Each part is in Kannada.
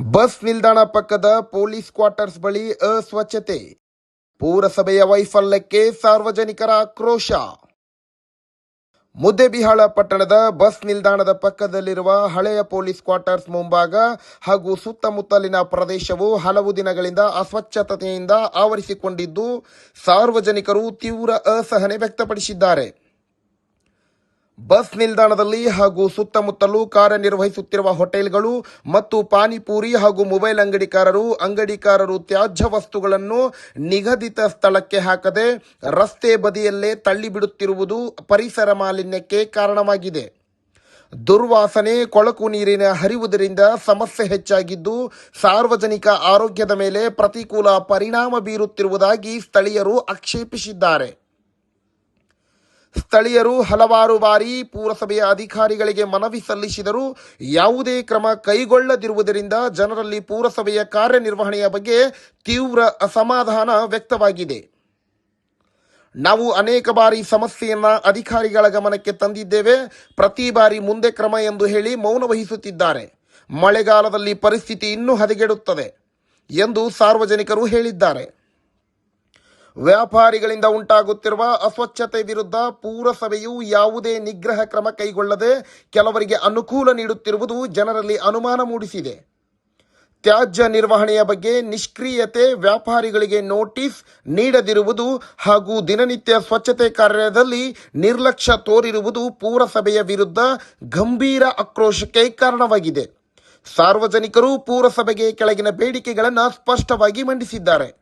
ಬಸ್ ನಿಲ್ದಾಣ ಪಕ್ಕದ ಪೊಲೀಸ್ ಕ್ವಾರ್ಟರ್ಸ್ ಬಳಿ ಅಸ್ವಚ್ಛತೆ. ಪೂರಸಭೆಯ ವೈಫಲ್ಯಕ್ಕೆ ಸಾರ್ವಜನಿಕರ ಆಕ್ರೋಶ. ಮುದ್ದೆಬಿಹಾಳ ಪಟ್ಟಣದ ಬಸ್ ನಿಲ್ದಾಣದ ಪಕ್ಕದಲ್ಲಿರುವ ಹಳೆಯ ಪೊಲೀಸ್ ಕ್ವಾರ್ಟರ್ಸ್ ಮುಂಭಾಗ ಹಾಗೂ ಸುತ್ತಮುತ್ತಲಿನ ಪ್ರದೇಶವು ಹಲವು ದಿನಗಳಿಂದ ಅಸ್ವಚ್ಛತೆಯಿಂದ ಆವರಿಸಿಕೊಂಡಿದ್ದು, ಸಾರ್ವಜನಿಕರು ತೀವ್ರ ಅಸಹನೆ ವ್ಯಕ್ತಪಡಿಸಿದ್ದಾರೆ. ಬಸ್ ನಿಲ್ದಾಣದಲ್ಲಿ ಹಾಗೂ ಸುತ್ತಮುತ್ತಲೂ ಕಾರ್ಯನಿರ್ವಹಿಸುತ್ತಿರುವ ಹೋಟೆಲ್ಗಳು ಮತ್ತು ಪಾನಿಪೂರಿ ಹಾಗೂ ಮೊಬೈಲ್ ಅಂಗಡಿಕಾರರು ಅಂಗಡಿಕಾರರು ತ್ಯಾಜ್ಯ ವಸ್ತುಗಳನ್ನು ನಿಗದಿತ ಸ್ಥಳಕ್ಕೆ ಹಾಕದೆ ರಸ್ತೆ ಬದಿಯಲ್ಲೇ ತಳ್ಳಿಬಿಡುತ್ತಿರುವುದು ಪರಿಸರ ಮಾಲಿನ್ಯಕ್ಕೆ ಕಾರಣವಾಗಿದೆ. ದುರ್ವಾಸನೆ, ಕೊಳಕು ನೀರಿನ ಹರಿವುದರಿಂದ ಸಮಸ್ಯೆ ಹೆಚ್ಚಾಗಿದ್ದು, ಸಾರ್ವಜನಿಕ ಆರೋಗ್ಯದ ಮೇಲೆ ಪ್ರತಿಕೂಲ ಪರಿಣಾಮ ಬೀರುತ್ತಿರುವುದಾಗಿ ಸ್ಥಳೀಯರು ಆಕ್ಷೇಪಿಸಿದ್ದಾರೆ. ಸ್ಥಳೀಯರು ಹಲವಾರು ಬಾರಿ ಪುರಸಭೆಯ ಅಧಿಕಾರಿಗಳಿಗೆ ಮನವಿ ಸಲ್ಲಿಸಿದರೂ ಯಾವುದೇ ಕ್ರಮ ಕೈಗೊಳ್ಳದಿರುವುದರಿಂದ ಜನರಲ್ಲಿ ಪುರಸಭೆಯ ಕಾರ್ಯನಿರ್ವಹಣೆಯ ಬಗ್ಗೆ ತೀವ್ರ ಅಸಮಾಧಾನ ವ್ಯಕ್ತವಾಗಿದೆ. ನಾವು ಅನೇಕ ಬಾರಿ ಸಮಸ್ಯೆಯನ್ನ ಅಧಿಕಾರಿಗಳ ಗಮನಕ್ಕೆ ತಂದಿದ್ದೇವೆ. ಪ್ರತಿ ಬಾರಿ ಮುಂದೆ ಕ್ರಮ ಎಂದು ಹೇಳಿ ಮೌನ ವಹಿಸುತ್ತಿದ್ದಾರೆ. ಮಳೆಗಾಲದಲ್ಲಿ ಪರಿಸ್ಥಿತಿ ಇನ್ನೂ ಹದಗೆಡುತ್ತದೆ ಎಂದು ಸಾರ್ವಜನಿಕರು ಹೇಳಿದ್ದಾರೆ. ವ್ಯಾಪಾರಿಗಳಿಂದ ಉಂಟಾಗುತ್ತಿರುವ ಅಸ್ವಚ್ಛತೆ ವಿರುದ್ಧ ಪೂರಸಭೆಯು ಯಾವುದೇ ನಿಗ್ರಹ ಕ್ರಮ ಕೈಗೊಳ್ಳದೆ ಕೆಲವರಿಗೆ ಅನುಕೂಲ ನೀಡುತ್ತಿರುವುದು ಜನರಲ್ಲಿ ಅನುಮಾನ ಮೂಡಿಸಿದೆ. ತ್ಯಾಜ್ಯ ನಿರ್ವಹಣೆಯ ಬಗ್ಗೆ ನಿಷ್ಕ್ರಿಯತೆ ವ್ಯಾಪಾರಿಗಳಿಗೆ ನೋಟಿಸ್ ನೀಡದಿರುವುದು ಹಾಗೂ ದಿನನಿತ್ಯ ಸ್ವಚ್ಛತೆ ಕಾರ್ಯದಲ್ಲಿ ನಿರ್ಲಕ್ಷ್ಯ ತೋರಿರುವುದು ಪೂರಸಭೆಯ ವಿರುದ್ಧ ಗಂಭೀರ ಆಕ್ರೋಶಕ್ಕೆ ಕಾರಣವಾಗಿದೆ. ಸಾರ್ವಜನಿಕರು ಪೂರಸಭೆಗೆ ಕೆಳಗಿನ ಬೇಡಿಕೆಗಳನ್ನು ಸ್ಪಷ್ಟವಾಗಿ ಮಂಡಿಸಿದ್ದಾರೆ.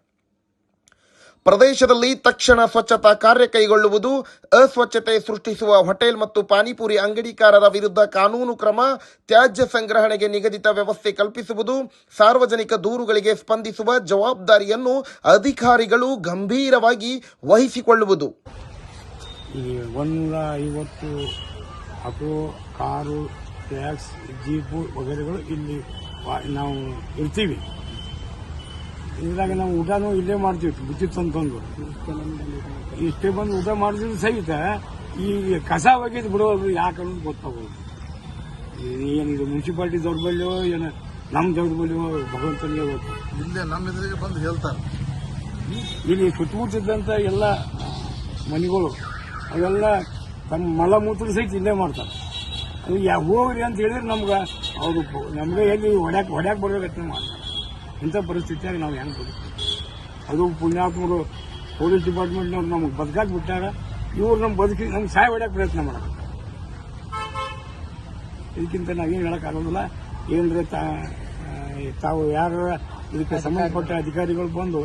ಪ್ರದೇಶದಲ್ಲಿ ತಕ್ಷಣ ಸ್ವಚ್ಛತಾ ಕಾರ್ಯ ಕೈಗೊಳ್ಳುವುದು, ಅಸ್ವಚ್ಛತೆ ಸೃಷ್ಟಿಸುವ ಹೋಟೆಲ್ ಮತ್ತು ಪಾನಿಪುರಿ ಅಂಗಡಿಕಾರರ ವಿರುದ್ಧ ಕಾನೂನು ಕ್ರಮ, ತ್ಯಾಜ್ಯ ಸಂಗ್ರಹಣೆಗೆ ನಿಗದಿತ ವ್ಯವಸ್ಥೆ ಕಲ್ಪಿಸುವುದು, ಸಾರ್ವಜನಿಕ ದೂರುಗಳಿಗೆ ಸ್ಪಂದಿಸುವ ಜವಾಬ್ದಾರಿಯನ್ನು ಅಧಿಕಾರಿಗಳು ಗಂಭೀರವಾಗಿ ವಹಿಸಿಕೊಳ್ಳುವುದು. ಕಾರು ಜೀಪು ಇಲ್ಲಿ ನಾವು ಇರ್ತೀವಿ. ಇದ್ರಾಗ ನಾವು ಊಟನೂ ಇಲ್ಲೇ ಮಾಡ್ತೀವಿ ವಿದ್ಯುತ್ ಅಂತಂದು ಇಷ್ಟೇ ಬಂದು ಊಟ ಮಾಡಿದ್ರು ಸಹಿತ ಈ ಕಸ ಒಗೆದು ಬಿಡೋದು ಯಾಕೆ ಅನ್ನೋದು ಗೊತ್ತಾಗೋದು. ಏನಿದು ಮುನ್ಸಿಪಾಲ್ಟಿ ದೌರ್ಬಲ್ಯೋ ಬಲ್ಲಿಯೋ ಏನು ನಮ್ಮ ದೌರ್ಬಲ್ಯವೋ ಭಗವಂತನಿಗೆ ಗೊತ್ತು. ಇಲ್ಲೇ ನಮ್ಮ ಎದುರಿಗೆ ಬಂದು ಹೇಳ್ತಾರೆ. ಇಲ್ಲಿ ಸುತ್ತಮುತ್ತಿದ್ದಂಥ ಎಲ್ಲ ಮನೆಗಳು ಅವೆಲ್ಲ ತಮ್ಮ ಮಲಮೂತ್ರ ಸಹಿತ ಇಲ್ಲೇ ಮಾಡ್ತಾರೆ. ಅದು ಯಾವ ಹೋಗ್ರಿ ಅಂತ ಹೇಳಿದ್ರೆ ನಮ್ಗೆ ಅವರು ನಮಗೆ ಎಲ್ಲಿ ಹೊಡ್ಯಾಕ್ ಹೊಡ್ಯಾಕ್ ಬರ್ಬೇಕಂತ ಮಾಡ್ತಾರೆ. ಇಂಥ ಪರಿಸ್ಥಿತಿಯಾಗ ನಾವು ಹೆಂಗೆ ಬದುಕ್ತೀವಿ ಅದು ಪುಣ್ಯಾತ್ಮರು ಪೊಲೀಸ್ ಡಿಪಾರ್ಟ್ಮೆಂಟ್ನವ್ರು ನಮಗೆ ಬದುಕಾಕ್ ಬಿಟ್ಟಾಗ ಇವ್ರು ನಮ್ಮ ಬದುಕಿ ನಮ್ಗೆ ಸಹಾಯ ಹೊಡ್ಯಾಕ್ ಪ್ರಯತ್ನ ಮಾಡೋದು ಇದಕ್ಕಿಂತ ನಾವೇನು ಹೇಳೋಕ್ಕಾಗೋದಿಲ್ಲ ಏನಂದ್ರೆ ತಾವು ಯಾರು ಇದಕ್ಕೆ ಸಂಬಂಧಪಟ್ಟ ಅಧಿಕಾರಿಗಳು ಬಂದು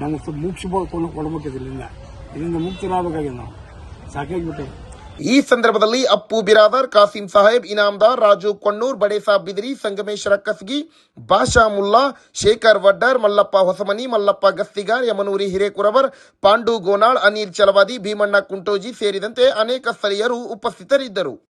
ನಮಗೆ ಮುಗಿಸಿ ಕೊಡ್ಬೇಕು ಇದರಿಂದ. ಮುಕ್ತರಾಗಬೇಕಾಗಿದೆ ನಾವು. ಸಾಕಾಗಿಬಿಟ್ಟೆ ಈ ಸಂದರ್ಭದಲ್ಲಿ ಅಪ್ಪು ಬಿರಾದರ್, ಕಾಸಿಂ ಸಾಹೇಬ್, ಇನಾಮ್ದಾರ್, ರಾಜು ಕೊಣ್ಣೂರ್ ಬಡೇಸಾಬ್ ಬಿದಿರಿ ಸಂಗಮೇಶ್ವರ ಕಸ್ಗಿ ಬಾಷಾ ಮುಲ್ಲಾ, ಶೇಖರ್ ವಡ್ಡರ್, ಮಲ್ಲಪ್ಪ ಹೊಸಮನಿ, ಮಲ್ಲಪ್ಪ ಗಸ್ತಿಗಾರ್, ಯಮನೂರಿ ಹಿರೇಕುರವರ್, ಪಾಂಡು ಗೋನಾಳ್, ಅನಿಲ್ ಚಲವಾದಿ, ಭೀಮಣ್ಣ ಕುಂಟೋಜಿ ಸೇರಿದಂತೆ ಅನೇಕ ಸ್ಥಳೀಯರು ಉಪಸ್ಥಿತರಿದ್ದರು.